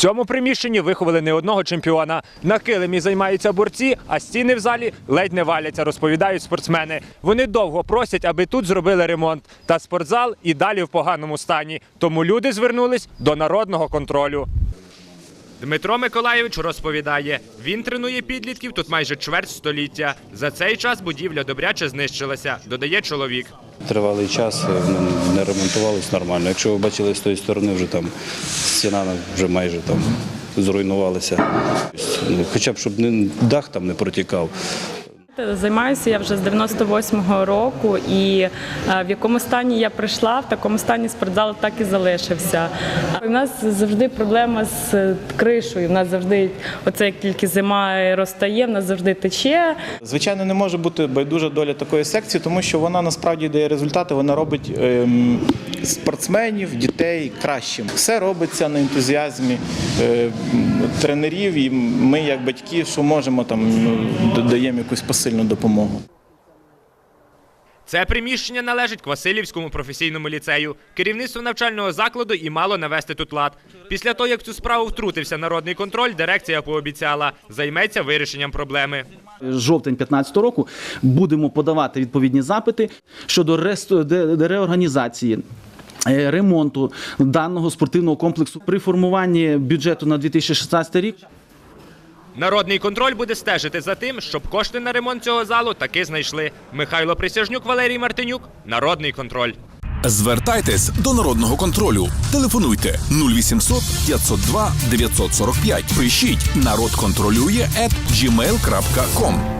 цьому приміщенні виховали не одного чемпіона. На килимі займаються борці, а стіни в залі ледь не валяться, розповідають спортсмени. Вони довго просять, аби тут зробили ремонт. Та спортзал і далі в поганому стані. Тому люди звернулись до народного контролю. Дмитро Миколаєвич розповідає, він тренує підлітків тут майже чверть століття. За цей час будівля добряче знищилася, додає чоловік. Тривалий час е, не- не ремонтувалось нормально. Якщо ви бачили з тої сторони, вже там стіна вже майже там зруйнувалася. Ну, Хоча б щоб дах там не протікав. Займаюся я вже з 98-го року, і е, в якому стані я прийшла, в такому стані спортзал так і залишився. У нас завжди проблема з е, кришею. У нас завжди, оце як тільки зима розтає, в нас завжди тече. Звичайно, не може бути байдужа доля такої секції, тому що вона насправді дає результати. Вона робить ем, спортсменів, дітей кращим. Все робиться на ентузіазмі е, тренерів, і ми, як батьки, що можемо, там ну, додаємо якусь посильну допомогу. Це приміщення належить Квасилівському професійному ліцею. Керівництво навчального закладу і мало навести тут лад. Після того, як цю справу втрутився народний контроль, дирекція пообіцяла займеться вирішенням проблеми. жовтень 2015 року будемо подавати відповідні запити щодо реорганізації. е, Ремонту даного спортивного комплексу при формуванні бюджету на 2016 рік Народний контроль буде стежити за тим, щоб кошти на ремонт цього залу таки знайшли. Михайло Присяжнюк, Валерій Мартинюк. Народний контроль. Звертайтесь до народного контролю. Телефонуйте 0800 502 945. Пишіть народ контролює at.